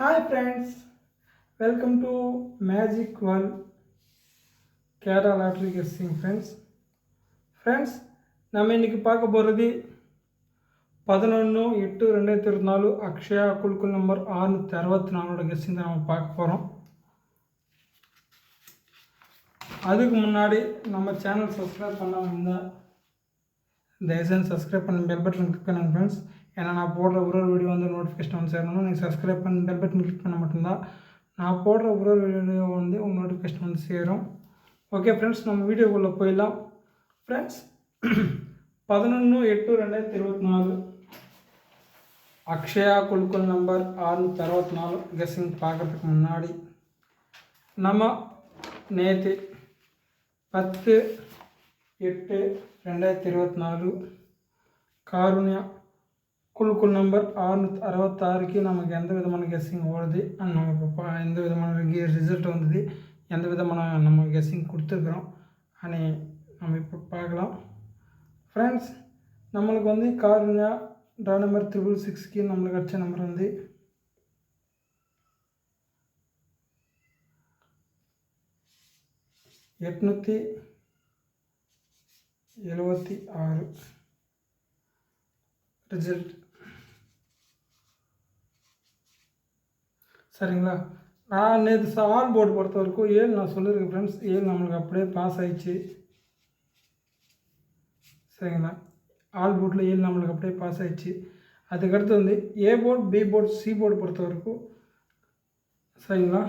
Hi friends welcome to magic one Kerala lottery guessing friends friends நம்ம இன்றைக்கி பார்க்க போகிறது பதினொன்று எட்டு ரெண்டாயிரத்தி இருபத்தி நாலு அக்ஷயா குழுக்கள் நம்பர் ஆறுநூற்றி அறுபத்தி நாலோட கெஸ்டிங் தான் நம்ம பார்க்க போகிறோம் அதுக்கு முன்னாடி நம்ம சேனல் சப்ஸ்கிரைப் பண்ணாமல் இருந்தால் தயவுசெய்து சப்ஸ்கிரைப் பண்ணி பெல் பட்டன் கிளிக் பண்ணுங்க ஃப்ரெண்ட்ஸ் ஏன்னா நான் போடுற ஒரு ஒரு வீடியோ வந்து நோட்டிஃபிகேஷன் வந்து சேரணும் நீங்கள் சப்ஸ்கிரைப் பண்ணி பெல் பட்டன் கிளிக் பண்ண மட்டும்தான். நான் போடுற ஒரு ஒரு வீடியோ வந்து உங்கள் நோட்டிஃபிகேஷன் வந்து சேரும். ஓகே ஃப்ரெண்ட்ஸ் நம்ம வீடியோக்குள்ளே போயிடலாம். ஃப்ரெண்ட்ஸ் பதினொன்று எட்டு ரெண்டாயிரத்தி இருபத்தி நாலு. அக்ஷயா குழுக்கள் நம்பர் ஆறுநூற்றி அறுபத்தி நாலு. கெஸ்ஸிங் பார்க்குறதுக்கு முன்னாடி நம்ம நேற்று பத்து எட்டு ரெண்டாயிரத்தி இருபத்தி நாலு. காருண்யா குழுக்குள் நம்பர் ஆறுநூற்றி அறுபத்தாறுக்கு நமக்கு எந்த விதமான கெஸ்ஸிங் ஓடுது? அண்ட் நம்ம இப்போ பா எந்த விதமான ரிசல்ட் வந்தது? எந்த விதமான நம்ம கெஸ்ஸிங் கொடுத்துருக்குறோம்? அனே நம்ம இப்போ பார்க்கலாம். ஃப்ரெண்ட்ஸ் நம்மளுக்கு வந்து கார்னியா ட்ரா நம்பர் த்ரிபிள் சிக்ஸ்க்கு நம்மளுக்கு அடித்த நம்பர் வந்து எட்நூற்றி எழுபத்தி ஆறு. ரிசல்ட் சரிங்களா? நான் நேற்று ஆல் போர்டு பொறுத்த வரைக்கும் ஏழு நான் சொல்லியிருக்கேன் ஃப்ரெண்ட்ஸ் ஏழு நம்மளுக்கு அப்படியே பாஸ் ஆயிடுச்சு? சரிங்களா? ஆல் போர்டில் ஏழு நம்மளுக்கு அப்படியே பாஸ் ஆயிடுச்சு? அதுக்கடுத்து வந்து A board B board C board பொறுத்த வரைக்கும் சரிங்களா?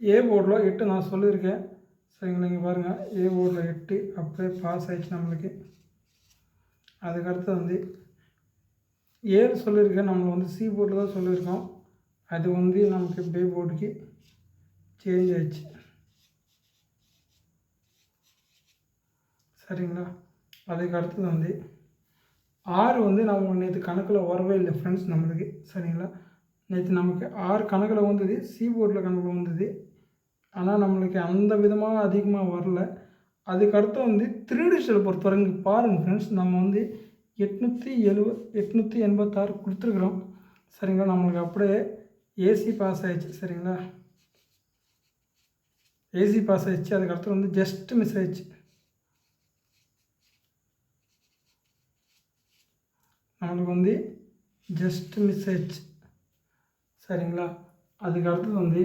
ஏ போர்டில் எட்டு நான் சொல்லியிருக்கேன். சரிங்களா நீங்கள் பாருங்கள் ஏ போர்டில் எட்டு அப்படியே பாஸ் ஆயிடுச்சு நம்மளுக்கு. அதுக்கடுத்து வந்து ஏழு சொல்லியிருக்கேன். நம்மளை வந்து சி போர்டில் தான் சொல்லியிருக்கோம். அது வந்து நமக்கு பே போர்டுக்கு சேஞ்ச் ஆயிடுச்சு. சரிங்களா? அதுக்கு அடுத்தது வந்து ஆறு வந்து நம்ம நேற்று கணக்கில் வரவே இல்லை ஃப்ரெண்ட்ஸ் நம்மளுக்கு. சரிங்களா? நேற்று நமக்கு ஆறு கணக்கில் வந்தது சி போர்டில் கணக்கில் வந்தது. ஆனால் நம்மளுக்கு அந்த விதமாக அதிகமாக வரல. அதுக்கடுத்து வந்து த்ரீ பொறுத்த வரைக்கும் பாருங்கள் ஃப்ரெண்ட்ஸ் நம்ம வந்து எட்நூற்றி எழுவ எட்நூற்றி எண்பத்தாறு கொடுத்துருக்குறோம். சரிங்களா? நம்மளுக்கு அப்படியே ஏசி பாஸ் ஆகிடுச்சு சரிங்களா? ஏசி பாஸ் ஆகிடுச்சு அதுக்கடுத்து வந்து ஜஸ்ட் மிஸ் ஆகிடுச்சு நம்மளுக்கு வந்து ஜஸ்ட் மிஸ் ஆகிடுச்சு சரிங்களா? அதுக்கு அடுத்தது வந்து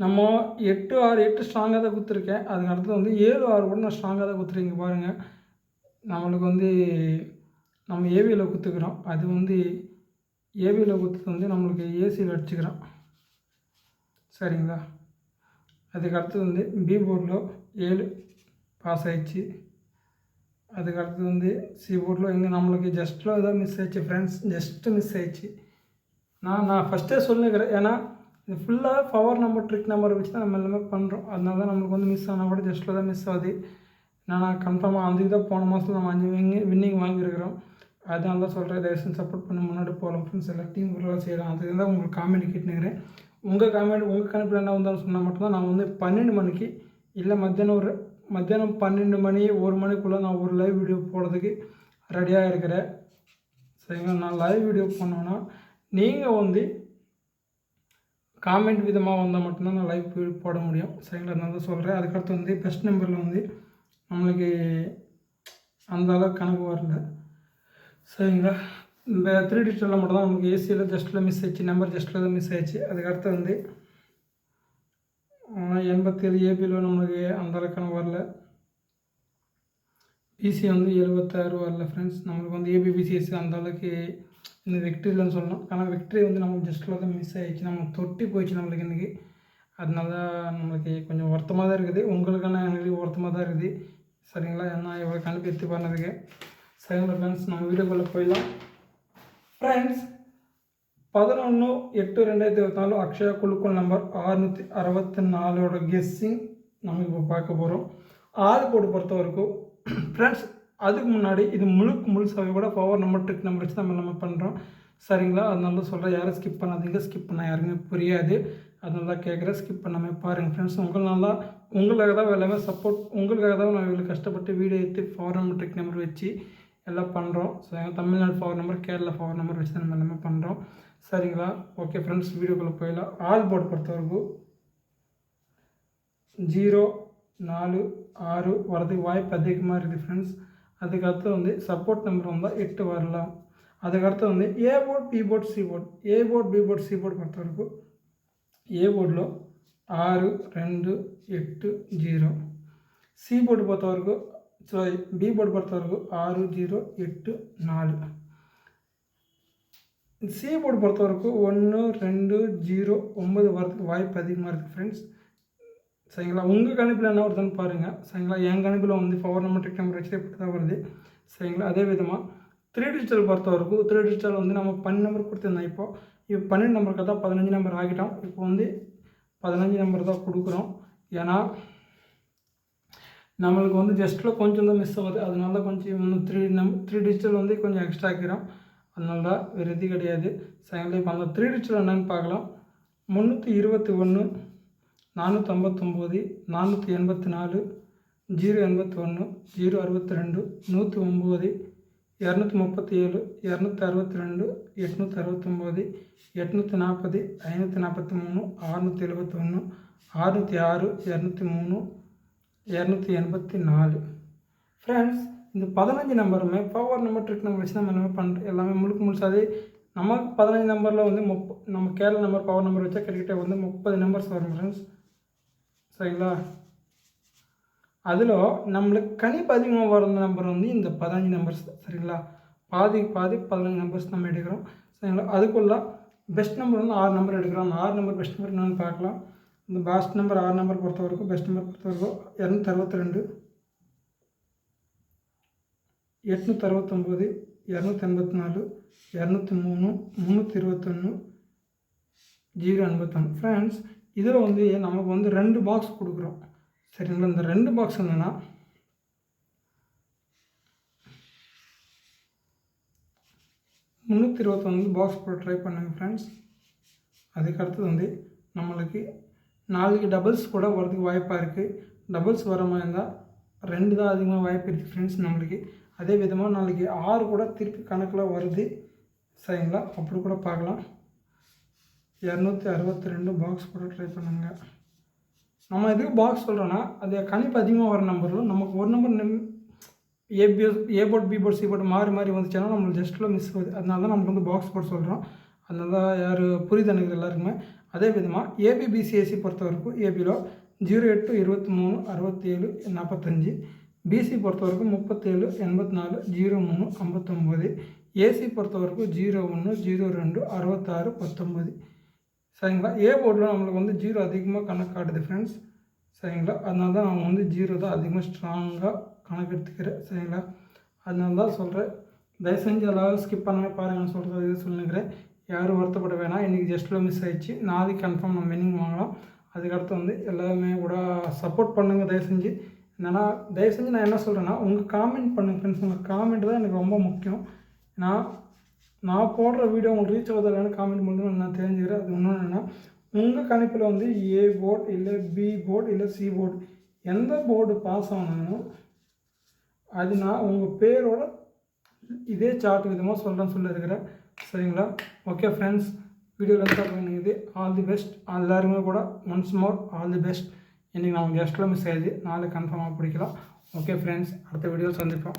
நம்ம எட்டு ஆறு எட்டு ஸ்ட்ராங்காக தான் கொடுத்துருக்கேன். அதுக்கு அடுத்தது வந்து ஏழு ஆறு கூட நான் ஸ்ட்ராங்காக தான் கொடுத்துருக்கீங்க பாருங்கள் நம்மளுக்கு வந்து நம்ம ஏவியில் கொடுத்துக்கிறோம் அது வந்து ஏவியில் கொடுத்தது வந்து நம்மளுக்கு ஏசியில் அடிச்சுக்கிறோம் சரிங்களா அதுக்கு அடுத்தது வந்து பி போர்டில் ஏழு பாஸ் ஆயிடுச்சு அதுக்கு அடுத்தது வந்து சி போர்டில் இங்கே நம்மளுக்கு ஜஸ்ட்டில் ஏதோ மிஸ் ஆயிடுச்சு ஃப்ரெண்ட்ஸ் ஜஸ்ட்டு மிஸ் ஆயிடுச்சு நான் நான் ஃபஸ்ட்டே சொல்லிக்கிறேன் ஏன்னா இது ஃபுல்லாக பவர் நம்பர் ட்ரிக் நம்பர் வச்சு தான் நம்ம எல்லாமே பண்ணுறோம் அதனால தான் நம்மளுக்கு வந்து மிஸ் ஆனால் கூட ஜஸ்ட்டில் தான் மிஸ் ஆகுது நான் கன்ஃபார்மாக அந்த இதாக போன மாதத்தில் நம்ம அஞ்சு விங்க வின்னிங் வாங்கியிருக்கிறோம் அதான் தான் சொல்கிறேன் தயவுசெய்து சப்போர்ட் பண்ணி முன்னாடி போகலாம் ஃப்ரெண்ட்ஸ் எல்லா டீம் உருவாக செய்யலாம். அது தான் உங்களுக்கு காமெடி கேட்டுனுக்கிறேன் உங்கள் காமெடி உங்கள் கணிப்பில் என்ன வந்தாலும் சொன்னால் மட்டும்தான் நான் வந்து பன்னெண்டு மணிக்கு இல்லை மத்தியானம் ஒரு மத்தியானம் பன்னெண்டு மணி ஒரு மணிக்குள்ளே நான் ஒரு லைவ் வீடியோ போடுறதுக்கு ரெடியாக இருக்கிறேன். சரிங்களா? நான் லைவ் வீடியோ பண்ணோன்னா நீங்கள் வந்து காமெண்ட் விதமாக வந்தால் மட்டும்தான் நான் லைவ் வீடியோ போட முடியும். சரிங்களா? அதனால தான் சொல்கிறேன் அதுக்கடுத்து வந்து பெஸ்ட் நம்பரில் வந்து நம்மளுக்கு அந்த அளவுக்கு கணக்கு வரல. சரிங்களா? இந்த த்ரீ டிஜிட்டலில் மட்டும் தான் நமக்கு ஏசியில் ஜஸ்ட்டில் மிஸ் ஆயிடுச்சு நம்பர் ஜஸ்ட்டில் தான் மிஸ் ஆயிடுச்சு. அதுக்கடுத்து வந்து எண்பத்தேழு ஏபியில் நம்மளுக்கு அந்த அளவுக்கான வரல பிசி வந்து எழுபத்தாறு வரல ஃப்ரெண்ட்ஸ் நம்மளுக்கு வந்து ஏபிபிசிஎஸ் அந்த அளவுக்கு இந்த வெக்ட்ரி இல்லைன்னு சொல்லணும் ஆனால் வெக்ட்ரி வந்து நமக்கு ஜஸ்ட்டில் தான் மிஸ் ஆகிடுச்சு நம்ம தொட்டி போயிடுச்சு நம்மளுக்கு இன்றைக்கி அதனால தான் நம்மளுக்கு கொஞ்சம் வருத்தமாக தான் இருக்குது. உங்களுக்கான எங்களுக்கு வருத்தமாக தான் இருக்குது. சரிங்களா? ஏன்னா இவ்வளோ கண்டுபிடித்து எடுத்து பண்ணதுக்கு சரிங்களா ஃப்ரெண்ட்ஸ் நம்ம வீடியோக்குள்ளே போயிடலாம். ஃப்ரெண்ட்ஸ் பதினொன்று எட்டு ரெண்டாயிரத்தி இருபத்தி நாலு அக்ஷயா குழுக்கள் நம்பர் அறுநூற்றி அறுபத்தி நாலோட கெஸ்ஸிங் நம்ம இப்போ பார்க்க போகிறோம் ஆறு போர்டு பொறுத்த வரைக்கும் ஃப்ரெண்ட்ஸ் அதுக்கு முன்னாடி இது முழுக்க முழுசாகவே கூட பவர் நம்பர் ட்ரிக் நம்பர் வச்சு நம்ம நம்ம பண்ணுறோம் சரிங்களா? அதனால தான் சொல்கிறேன் யாரும் ஸ்கிப் பண்ணாதீங்க. ஸ்கிப் பண்ண யாருமே புரியாது. அதனால தான் கேட்குறேன் ஸ்கிப் பண்ணாமல் பாருங்கள் ஃப்ரெண்ட்ஸ் உங்களால் உங்களுக்காக தான் எல்லாமே சப்போர்ட் உங்களுக்காக தான் நான் இவ்வளோ கஷ்டப்பட்டு வீடியோ எடுத்து பவர் நம்பர் ட்ரிக் நம்பர் வச்சு எல்லாம் பண்ணுறோம் சரிங்களா Tamil Nadu power number Kerala power number வச்சு தான் நம்ம எல்லாமே பண்ணுறோம் சரிங்களா ஓகே ஃப்ரெண்ட்ஸ் வீடியோக்குள்ளே போயிடலாம் ஆல் போர்டு பொறுத்தவரைக்கும் ஜீரோ நாலு ஆறு வரதுக்கு வாய்ப்பு அதிகமாக இருக்குது ஃப்ரெண்ட்ஸ் அதுக்கடுத்து வந்து சப்போர்ட் நம்பர் வந்தால் எட்டு வரலாம் அதுக்கடுத்து வந்து A board B board C board A board B board C board కొత్త వరకు ఏ బోర్డులో ఆరు రెండు ఎట్టు జీరో సి బోర్డు பொறுத்த ஸோ பி போர்டு பொறுத்த வரைக்கும் ஆறு ஜீரோ எட்டு நாலு. சி போர்டு பொறுத்த வரைக்கும் ஒன்று ரெண்டு ஜீரோ ஒம்பது வரதுக்கு வாய்ப்பு அதிகமாக இருக்குது ஃப்ரெண்ட்ஸ் சரிங்களா? உங்கள் கணிப்பில் என்ன வருதுன்னு பாருங்கள் சரிங்களா? என் கணிப்பில் வந்து பவர் நம்பர் டெக் நம்பர் வச்சு இப்படி தான் வருது. சரிங்களா? அதே விதமாக த்ரீ டிஜிட்டல் பொறுத்த வரைக்கும் த்ரீ டிஜிட்டல் வந்து நம்ம பன்னெண்டு நம்பர் கொடுத்துருந்தோம் இப்போ. இப்போ பன்னெண்டு நம்பருக்கு தான் பதினஞ்சு நம்பர் ஆகிட்டோம். இப்போ வந்து பதினஞ்சு நம்பர் தான் கொடுக்குறோம். ஏன்னா நம்மளுக்கு வந்து ஜஸ்ட்டில் கொஞ்சம் தான் மிஸ் ஆகுது. அதனால கொஞ்சம் இன்னும் த்ரீ நம் த்ரீ டிஜிட்டல் வந்து கொஞ்சம் எக்ஸ்ட்ரா ஆக்கிறோம். அதனால தான் வேறு எது கிடையாது. செகண்ட் இப்போ அந்த த்ரீ டிஜிட்டல் என்னென்னு பார்க்கலாம். முந்நூற்றி இருபத்தி ஒன்று நானூற்றி ஐம்பத்தொம்போது நானூற்றி எண்பத்தி நாலு ஜீரோ எண்பத்தி ஒன்று ஜீரோ அறுபத்தி ரெண்டு நூற்றி ஒம்பது இரநூத்தி முப்பத்தி ஏழு இரநூத்தி அறுபத்தி ரெண்டு எட்நூற்றி அறுபத்தொம்போது எட்நூற்றி நாற்பது ஐநூற்றி நாற்பத்தி மூணு அறுநூற்றி எழுபத்தி ஒன்று அறுநூற்றி ஆறு இரநூத்தி மூணு இரநூத்தி எண்பத்தி நாலு. ஃப்ரெண்ட்ஸ் இந்த பதினஞ்சு நம்பருமே பவர் நம்பர் ட்ரிக் நம்பர் வச்சு நம்ம எல்லாமே பண்ணுறோம் எல்லாமே முழுக்க முழுசாவே நமக்கு பதினஞ்சு நம்பரில் வந்து முப்ப நம்ம கேரளா நம்பர் பவர் நம்பர் வச்சா கிட்டக்கிட்ட வந்து முப்பது நம்பர்ஸ் வரும் ஃப்ரெண்ட்ஸ் சரிங்களா? அதில் நம்மளுக்கு கணிப்பு அதிகமாக வர நம்பர் வந்து இந்த பதினஞ்சு நம்பர்ஸ் சரிங்களா? பாதி பாதி பதினஞ்சு நம்பர்ஸ் நம்ம எடுக்கிறோம் சரிங்களா? அதுக்குள்ள பெஸ்ட் நம்பர் வந்து ஆறு நம்பர் எடுக்கிறோம். அந்த ஆறு நம்பர் பெஸ்ட் நம்பர் என்னென்னு பார்க்கலாம். இந்த பெஸ்ட் நம்பர் ஆறு நம்பர் பொறுத்த வரைக்கும் பெஸ்ட் நம்பர் பொறுத்த வரைக்கும் இரநூத்தி அறுபத்தி ரெண்டு எட்நூற்றி அறுபத்தொம்போது இரநூத்தி எண்பத்தி நாலு இரநூத்தி மூணு முந்நூற்றி இருபத்தொன்று ஜீரோ எண்பத்தொன்று ஃப்ரெண்ட்ஸ் இதில் வந்து நமக்கு வந்து ரெண்டு பாக்ஸ் கொடுக்குறோம் சரிங்களா இந்த ரெண்டு பாக்ஸ் என்னென்னா முந்நூற்றி இருபத்தொன்று பாக்ஸ் போட்டு ட்ரை பண்ணுங்கள் ஃப்ரெண்ட்ஸ் அதுக்கடுத்தது வந்து நம்மளுக்கு நாளைக்கு டபுள்ஸ் கூட வரதுக்கு வாய்ப்பாக இருக்குது டபுள்ஸ் வர மாதிரி இருந்தால் ரெண்டு தான் அதிகமாக வாய்ப்பு இருக்குது ஃப்ரெண்ட்ஸ் நம்மளுக்கு. அதே விதமாக நாளைக்கு ஆறு கூட திருப்பி கணக்கில் வருது. சரிங்களா? அப்படி கூட பார்க்கலாம். இரநூத்தி அறுபத்தி ரெண்டு பாக்ஸ் கூட ட்ரை பண்ணுங்கள் நம்ம எதுக்கு பாக்ஸ் சொல்கிறோன்னா அது கணிப்பு அதிகமாக வர நம்பரில் நமக்கு ஒரு நம்பர் நம் ABS A board B board C board மாறி மாறி வந்துச்சுன்னா நம்மளுக்கு ஜஸ்ட்டில் மிஸ் ஆகுது. அதனால தான் நமக்கு வந்து பாக்ஸ் போர்ட் சொல்கிறோம் அதனால தான் யார் புரியுது எனக்கு எல்லாருக்குமே. அதே விதமாக ஏபிபிசிஎஸ்சி பொறுத்த வரைக்கும் ஏபியில் ஜீரோ எட்டு இருபத்தி மூணு அறுபத்தேழு நாற்பத்தஞ்சு பிசி பொறுத்த வரைக்கும் முப்பத்தேழு எண்பத்தி நாலு ஜீரோ மூணு ஐம்பத்தொம்போது ஏசி பொறுத்த வரைக்கும் ஜீரோ ஒன்று ஜீரோ ரெண்டு அறுபத்தாறு பத்தொம்பது சரிங்களா? ஏ போர்டில் நம்மளுக்கு வந்து ஜீரோ அதிகமாக கணக்கு காட்டுது ஃப்ரெண்ட்ஸ் சரிங்களா? அதனால தான் நான் வந்து ஜீரோ தான் அதிகமாக ஸ்ட்ராங்காக கணக்கு எடுத்துக்கிறேன். சரிங்களா? அதனால தான் சொல்கிறேன் தயவு செஞ்சு எல்லாரும் ஸ்கிப் பண்ணாமல் பாருங்கன்னு சொல்கிறது இது சொல்லுங்கிறேன் யாரும் வருத்தப்பட வேணாம். இன்றைக்கி ஜஸ்ட்டில் மிஸ் ஆயிடுச்சு. நாளைக்கு கன்ஃபார்ம் நம்ம வின்னிங் வாங்கலாம். அதுக்கடுத்து வந்து எல்லாருமே கூட சப்போர்ட் பண்ணுங்கள் தயவு செஞ்சு என்னென்னா தயவு செஞ்சு நான் என்ன சொல்கிறேன்னா உங்கள் காமெண்ட் பண்ணுங்கள் ஃப்ரெண்ட்ஸ் உங்கள் காமெண்ட் தான் எனக்கு ரொம்ப முக்கியம். நான் நான் போடுற வீடியோ உங்களுக்கு ரீச் ஆகுது இல்லைன்னு காமெண்ட் பண்ணுறது நான் தெரிஞ்சுக்கிறேன். அது ஒன்றும் என்னென்னா உங்கள் கணிப்பில் வந்து ஏ போர்டு இல்லை பி போர்டு இல்லை சி போர்டு எந்த போர்டு பாஸ் ஆனாலும் அது நான் உங்கள் பேரோட இதே சார்ட் விதமாக சொல்கிறேன்னு சொல்லியிருக்கிறேன். சரிங்களா? ஓகே ஃப்ரெண்ட்ஸ் வீடியோ லென்த்தாக பண்ணிக்குது ஆல் தி பெஸ்ட் எல்லாருமே கூட once more all the best இன்றைக்கி நான் கெஸ்ட்டில் மிஸ் ஆகிடுது நாளைக்கு கன்ஃபார்மாக பிடிக்கலாம். ஓகே ஃப்ரெண்ட்ஸ் அடுத்த வீடியோ சந்திப்போம்.